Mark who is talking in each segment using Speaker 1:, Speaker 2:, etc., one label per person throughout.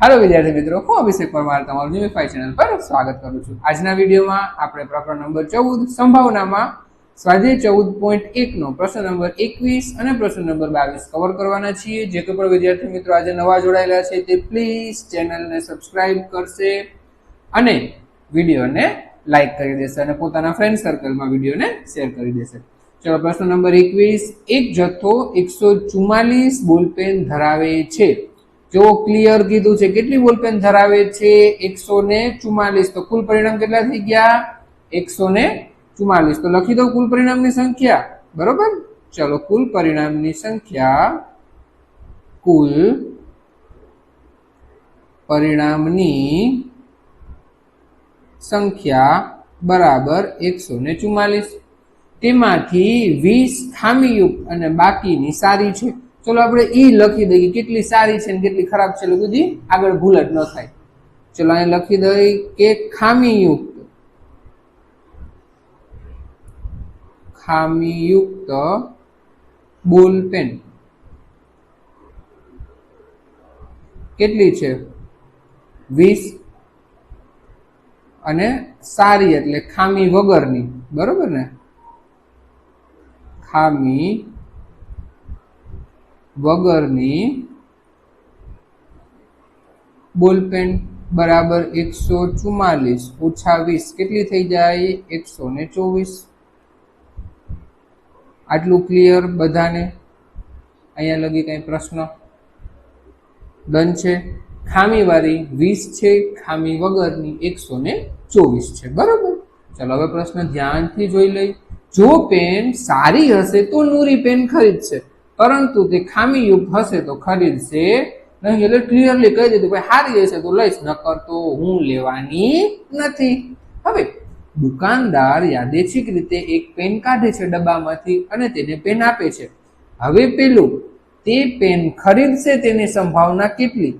Speaker 1: હાલો વિદ્યાર્થી મિત્રો, હું અભિષેક પરમાર તમારું ન્યૂફાઈ ચેનલ પર સ્વાગત કરું છું. આજના વિડીયોમાં આપણે પ્રકરણ નંબર ચૌદ, સંભાવનામાં સ્વાધ્યાય ચૌદ પોઈન્ટ એકનો પ્રશ્ન નંબર એકવીસ અને પ્રશ્ન નંબર બાવીસ કવર કરવાના છીએ. જે કોઈ પણ વિદ્યાર્થી મિત્રો આજે નવા જોડાયેલા છે તે પ્લીઝ ચેનલને સબસ્ક્રાઇબ કરશે અને વિડીયોને લાઈક કરી દેશે અને પોતાના ફ્રેન્ડ સર્કલમાં વિડીયોને શેર કરી દેશે. ચલો, પ્રશ્ન નંબર એકવીસ, એક જથ્થો એકસો ચુમ્માલીસ બોલપેન ધરાવે છે. જો ક્લિયર કીધું છે, કેટલી બોલપેન ધરાવે છે? એકસો ને ચુમ્માલીસ તો કુલ પરિણામ કેટલા થઈ ગયા? એકસો ને ચુમ્માલીસ તો લખી દઉં કુલ પરિણામની સંખ્યા. બરોબર? ચલો, કુલ પરિણામની સંખ્યા, કુલ પરિણામની સંખ્યા બરાબર એકસો ને ચુમ્માલીસ તેમાંથી વીસ ખામીયુક્ત અને બાકીની સારી છે. ચલો આપણે ઈ લખી દઈએ કેટલી સારી છે ને કેટલી ખરાબ છે એટલે બધી આગળ ભૂલ જ ન થાય. ચલો અહીં લખી દઈએ કે ખામીયુક્ત. ખામીયુક્ત બોલ પેન. કેટલી છે? વીસ અને સારી એટલે ખામી વગરની. બરોબર ને? ખામી વગરની બોલપેન બરાબર એકસો ચુમ્માલીસ ઓછા વીસ. કેટલી થઈ જાય? એકસો ને ચોવીસ. આટલું ક્લિયર બધાને? અહીંયા લગી કંઈ પ્રશ્ન? ડન છે? ખામીવાળી વીસ છે, ખામી વગરની એકસો ને ચોવીસ છે. બરાબર? ચલો હવે પ્રશ્ન ધ્યાનથી જોઈ લઈ. જો પેન સારી હશે તો નૂરી પેન ખરીદશે. પરંતુ તે ખામીયુક્ત હશે તો ખરીદશે નહીં એટલે ક્લિયરલી કહી દીધું ભાઈ સારી હશે તો લઈશ, નકર તો હું લેવાની નથી. હવે દુકાનદાર યાદેચ્છિક રીતે એક પેન કાઢે છે ડબ્બામાંથી અને તેને પેન આપે છે. હવે પેલું, તે પેન ખરીદશે તેની સંભાવના કેટલી?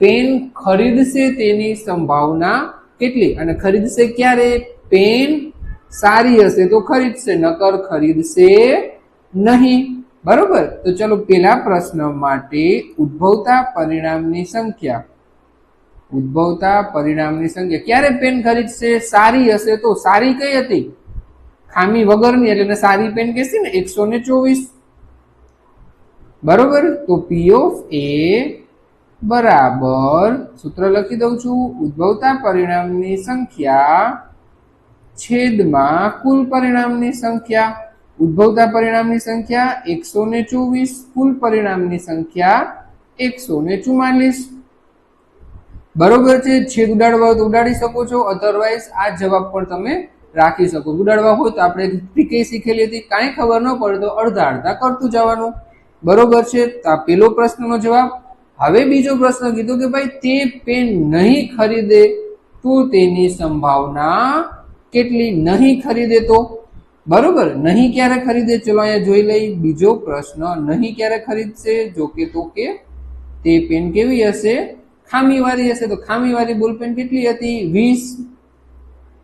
Speaker 1: પેન ખરીદશે તેની સંભાવના કેટલી? અને ખરીદશે ક્યારે? પેન સારી હશે તો ખરીદશે, નકર ખરીદશે નહીં. બરોબર? તો ચલો પેલા પ્રશ્ન માટે ઉદ્ભવતા પરિણામની સંખ્યા. ઉદ્ભવતા પરિણામની સંખ્યા. ક્યારે પેન ખરીદશે? સારી હશે તો. સારી કઈ હતી? ખામી વગરની, એટલે સારી પેન કહેશે ને, એકસો ને ચોવીસ. બરોબર? તો પી ઓફ એ બરાબર, સૂત્ર લખી દઉં છું, ઉદ્ભવતા પરિણામની સંખ્યા છેદમાં કુલ પરિણામની સંખ્યા. ઉદ્ભવતા પરિણામની સંખ્યા એકસો ને ચોવીસ, કુલ પરિણામની સંખ્યા એકસો ને ચુમ્માલીસ. બરોબર છે, છેદ ઉડાડવા હોય તો ઉડાડી શકો છો અધરવાઇઝ આ જવાબ પણ તમે રાખી શકો. ઉડાડવા હોય તો આપણે પીકે શીખેલી હતી, કાંઈ ખબર ન પડે તો અડધા અડધા કરતું જવાનું. બરોબર છે આ પેલો પ્રશ્નનો જવાબ. હવે બીજો પ્રશ્ન કીધો કે ભાઈ, તે પેન નહીં ખરીદે તો તેની સંભાવના કેટલી નહીં ખરીદે તો? બરોબર, નહીં ક્યારે ખરીદે? ચલો અહીંયા જોઈ લઈ. બીજો પ્રશ્ન, નહીં ક્યારે ખરીદશે? જો કે તો કે તે પેન કેવી હશે? ખામીવાળી હશે. તો ખામીવાળી બોલપેન કેટલી હતી? વીસ.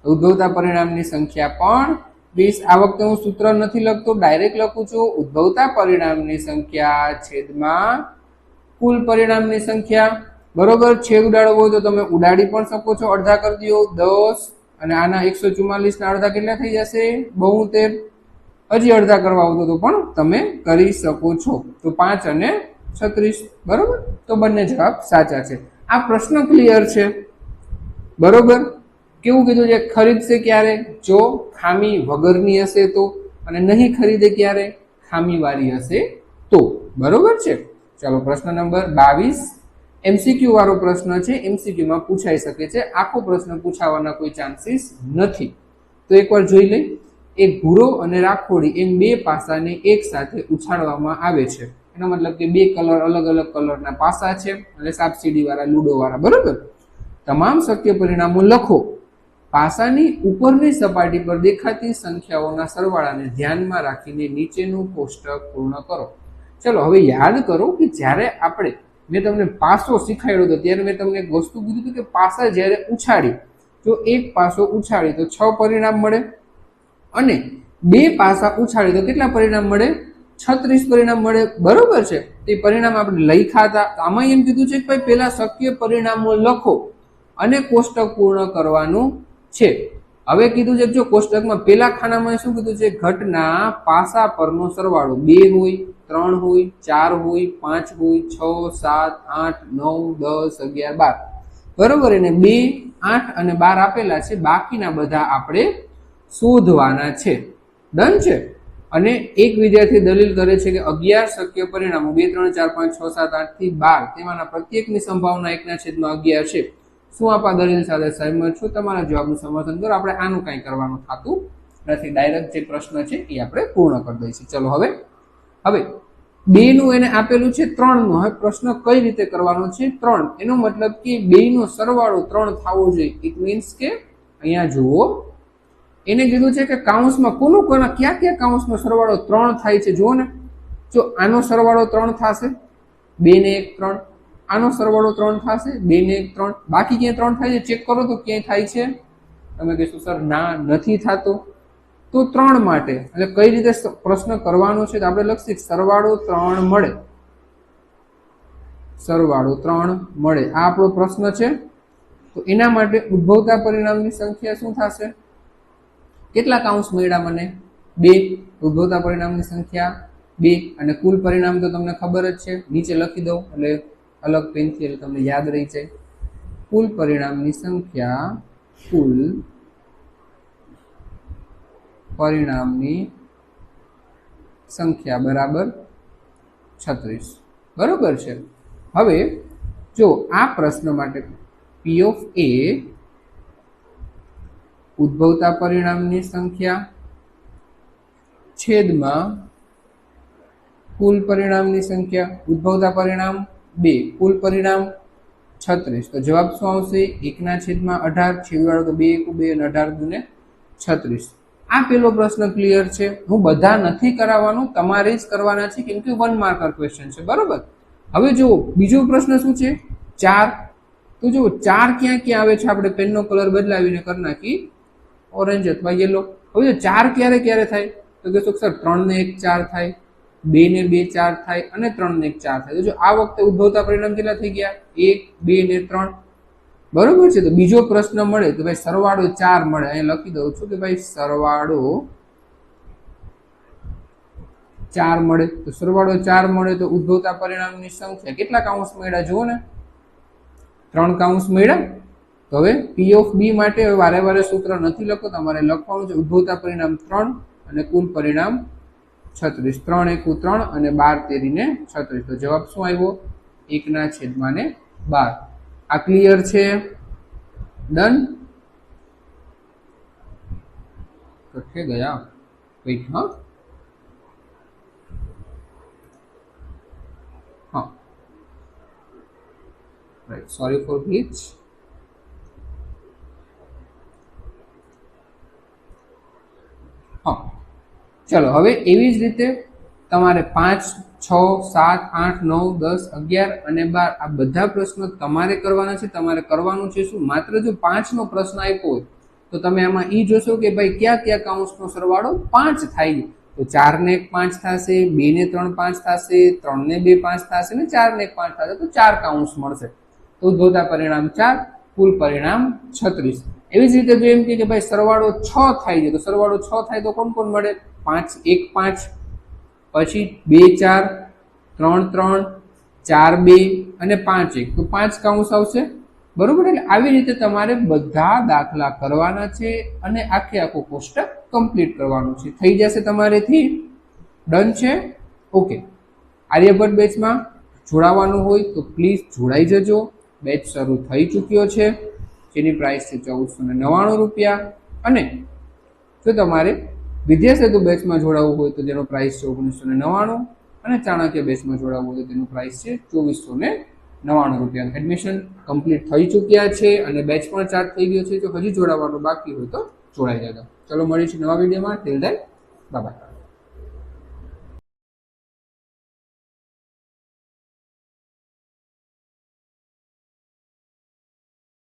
Speaker 1: ઉદ્ભવતા પરિણામની સંખ્યા પણ વીસ. આ વખતે હું સૂત્ર નથી લખતો ડાયરેક્ટ લખું છું. ઉદ્ભવતા પરિણામની સંખ્યા છેદમાં કુલ પરિણામની સંખ્યા. બરોબર, છેદ ઉડાડવો હોય તો તમે ઉડાડી પણ શકો છો. અડધા કરી દો. દસ. અને આના એકસો ચુમ્માલીસના અડધા કેટલા થઈ જશે? બોતેર હજી અડધા કરવા આવતો તો પણ તમે કરી શકો છો. તો પાંચ અને છત્રીસ. બરોબર? તો બંને જવાબ સાચા છે. આ પ્રશ્ન ક્લિયર છે. બરોબર? કેવું કીધું છે? ખરીદશે ક્યારે? જો ખામી વગરની હશે તો. અને નહીં ખરીદે ક્યારે? ખામીવાળી હશે તો. બરોબર છે? ચાલો પ્રશ્ન નંબર બાવીસ. એમસીક્યુ વાળો પ્રશ્ન છે એમસીક્યુમાં પૂછાઈ શકે છે. આખો પ્રશ્ન પૂછાવાના કોઈ ચાન્સીસ નથી. તો એકવાર જોઈ લઈ. એક ભૂરો અને રાખોડી એમ બે પાસાને એક સાથે ઉછાળવામાં આવે છે. એનો મતલબ કે બે કલર અલગ અલગ કલરના પાસા છે અને સાપસીડી વાળા, લૂડો વાળા, બરોબર? તમામ શક્ય પરિણામો લખો. પાસાની ઉપરની સપાટી પર દેખાતી સંખ્યાઓના સરવાળાને ધ્યાનમાં રાખીને નીચેનું કોષ્ટક પૂર્ણ કરો. ચલો, હવે યાદ કરો કે જ્યારે આપણે મેં તમને પાસો શીખાડ્યો હતો, ત્યારે મેં તમને એક વસ્તુ કીધું હતું કે પાસા જ્યારે ઉછાળી તો એક પાસો ઉછાળી તો છ પરિણામ મળે અને બે પાસા ઉછાળી તો કેટલા પરિણામ મળે? છત્રીસ પરિણામ મળે. બરોબર છે? તે પરિણામ આપણે લખ્યા હતા. આમાં એમ કીધું છે કે ભાઈ પહેલાં શક્ય પરિણામો લખો અને કોષ્ટક પૂર્ણ કરવાનું છે. હવે કીધું છે જો કોષ્ટકમાં પેલા ખાનામાં શું કીધું છે? ઘટના પાસા પરનો સરવાળો બે હોય, ત્રણ હોય, ચાર હોય, પાંચ હોય, છ, સાત, આઠ, નવ, દસ, અગિયાર, બાર. બરોબર? એને બે, આઠ અને બાર આપેલા છે. બાકીના બધા આપણે શોધવાના છે. ડન છે? અને એક વિદ્યાર્થી દલીલ કરે છે કે અગિયાર શક્ય પરિણામો બે, ત્રણ, ચાર, પાંચ, છ, સાત આઠથી બાર. તેમાંના પ્રત્યેકની સંભાવના એકના છેદમાં અગિયાર છે. શું આપ દલીલ સાથે સહમત છો? તમારા જવાબનું સમર્થન કરો. આપણે આનું કાંઈ કરવાનું થતું નથી. ડાયરેક્ટ જે પ્રશ્ન છે એ આપણે પૂર્ણ કરી દઈશું. ચલો હવે. હવે, બેનું એને આપેલું છે ત્રણનું. હવે પ્રશ્ન કઈ રીતે કરવાનો છે? ત્રણ. એનો મતલબ કે બેનો સરવાળો ત્રણ થવો જોઈએ. ઇટ મીન્સ કે અહીંયા જુઓ. એને કીધું છે કે કાઉન્સમાં કોનું કોના ક્યાં ક્યાં કાઉન્સનો સરવાળો ત્રણ થાય છે? જુઓ ને. જો આનો સરવાળો ત્રણ થશે બે ને એક ત્રણ આનો સરવાળો ત્રણ થશે બે ને ત્રણ, બાકી ક્યાંય ત્રણ થાય છે ચેક કરો તો ક્યાંય થાય છે. તમે કહેશો, સર, ના, નથી થતો. તો ત્રણ માટે, એટલે કઈ રીતે પ્રશ્ન કરવાનો છે તો આપણે લખશું, સરવાળો ત્રણ મળે. સરવાળો ત્રણ મળે. આ આપણો પ્રશ્ન છે. તો એના માટે ઉદ્ભવતા પરિણામની સંખ્યા શું થશે? કેટલા કાઉન્સ મળ્યા મને? બે. ઉદ્ભવતા પરિણામની સંખ્યા બે. અને કુલ પરિણામ તો તમને ખબર જ છે. નીચે લખી દઉં, એટલે અલગ પેનથી તમને યાદ રહી જાય. કુલ પરિણામની સંખ્યા કુલ પરિણામની સંખ્યા બરાબર છત્રીસ. બરોબર છે? હવે જો આ પ્રશ્ન માટે પી ઓફ એ ઉદ્ભવતા પરિણામની સંખ્યા છેદમાં કુલ પરિણામની સંખ્યા ઉદ્ભવતા પરિણામ બે, કુલ પરિણામ છત્રીસ. તો જવાબ શું આવશે? એકના છેદમાં અઢાર છેદવાળો તો બે, એકુ બે અને અઢાર દુને છત્રીસ. આ પેલો પ્રશ્ન ક્લિયર છે. હું બધા નથી કરાવવાનું, તમારે જ કરવાના છે, કેમ કે વન માર્કર ક્વેશ્ચન છે. બરોબર? હવે જુઓ, બીજો પ્રશ્ન શું છે? ચાર. તો જુઓ, ચાર ક્યાં ક્યાં આવે છે? આપણે પેનનો કલર બદલાવીને કરી નાખી. ઓરેન્જ અથવા યલો હવે જો ચાર ક્યારે ક્યારે થાય? તો કહેશો સર ત્રણ ને એક ચાર થાય. બે ને બે ચાર થાય અને ત્રણ ને ચાર થાય. જો આ વખતે ઉદ્ભવતા પરિણામ કેટલા થઈ ગયા? એક, બે ને ત્રણ. બરોબર છે? તો બીજો પ્રશ્ન મળે તો ભાઈ સરવાળો ચાર મળે. અહીંયા લખી દઉં છું કે ભાઈ સરવાળો ચાર મળે. તો સરવાળો ચાર મળે તો ઉદ્ભવતા પરિણામની સંખ્યા કેટલા કાઉન્સ મળ્યા જુઓ ને? ત્રણ કાઉન્સ મળ્યા? તો હવે પી ઓફ બી માટે હવે વારે વારે સૂત્ર નથી લખો, તમારે લખવાનું છે ઉદ્ભવતા પરિણામ ત્રણ અને કુલ પરિણામ છત્રીસ, ત્રણ એકુ ત્રણ અને બાર તેરીને છત્રીસ. તો જવાબ શું આવ્યો? એકના છેદમાં ને બાર. આ ક્લિયર છે? ડન કઠે ગયા? વેઇટ હા? હા. રાઈટ સોરી ફોર ગ્લિચ હા ચલો, હવે એવી જ રીતે તમારે પાંચ, છ, સાત, આઠ, નવ, દસ, અગિયાર અને બાર આ બધા પ્રશ્નો તમારે કરવાના છે. તમારે કરવાનું છે શું? માત્ર જો પાંચનો પ્રશ્ન આપ્યો હોય, તો તમે આમાં એ જોશો કે ભાઈ ક્યાં ક્યાં કાઉન્ટ્સનો સરવાળો પાંચ થાય તો ચારને એક પાંચ થશે બે ને ત્રણ પાંચ થશે, ત્રણને બે પાંચ થશે ને ચારને એક પાંચ થશે, તો ચાર કાઉન્ટ્સ મળશે. તો જોતા પરિણામ ચાર, કુલ પરિણામ છત્રીસ. એવી જ રીતે જો એમ કે ભાઈ સરવાળો છ થાય છે. તો સરવાળો છ થાય તો કોણ કોણ મળે? પાંચ, એક, પાંચ. પછી બે, ચાર, ત્રણ ત્રણ, ચાર, બે અને પાંચ એક. તો પાંચ કાઉન્સ આવશે? બરોબર? એટલે આવી રીતે તમારે બધા દાખલા કરવાના છે અને આખે આખો કોષ્ટક કમ્પ્લીટ કરવાનું છે. થઈ જશે તમારેથી? ડન છે? ઓકે. આર્યભટ્ટ બેચમાં જોડાવાનું હોય તો પ્લીઝ જોડાઈ જજો. બેચ શરૂ થઈ ચૂક્યો છે. જેની પ્રાઇસ છે ચૌદસો ને નવ્વાણું રૂપિયા. અને જો તમારે વિદ્યા સેતુ બેચમાં જોડાવવું હોય તો તેનો પ્રાઇસ છે ઓગણીસો ને નવ્વાણું અને ચાણક્ય બેચમાં જોડાવવું હોય તો તેનો પ્રાઇસ છે ચોવીસો ને નવ્વાણું રૂપિયા. એડમિશન કમ્પ્લીટ થઈ ચૂક્યા છે અને બેચ પણ ચાર્જ થઈ ગયો છે. જો હજી જોડાવવાનું બાકી હોય તો જોડાઈ જજો ચલો મળીશું નવા વિડીયોમાં. Till then by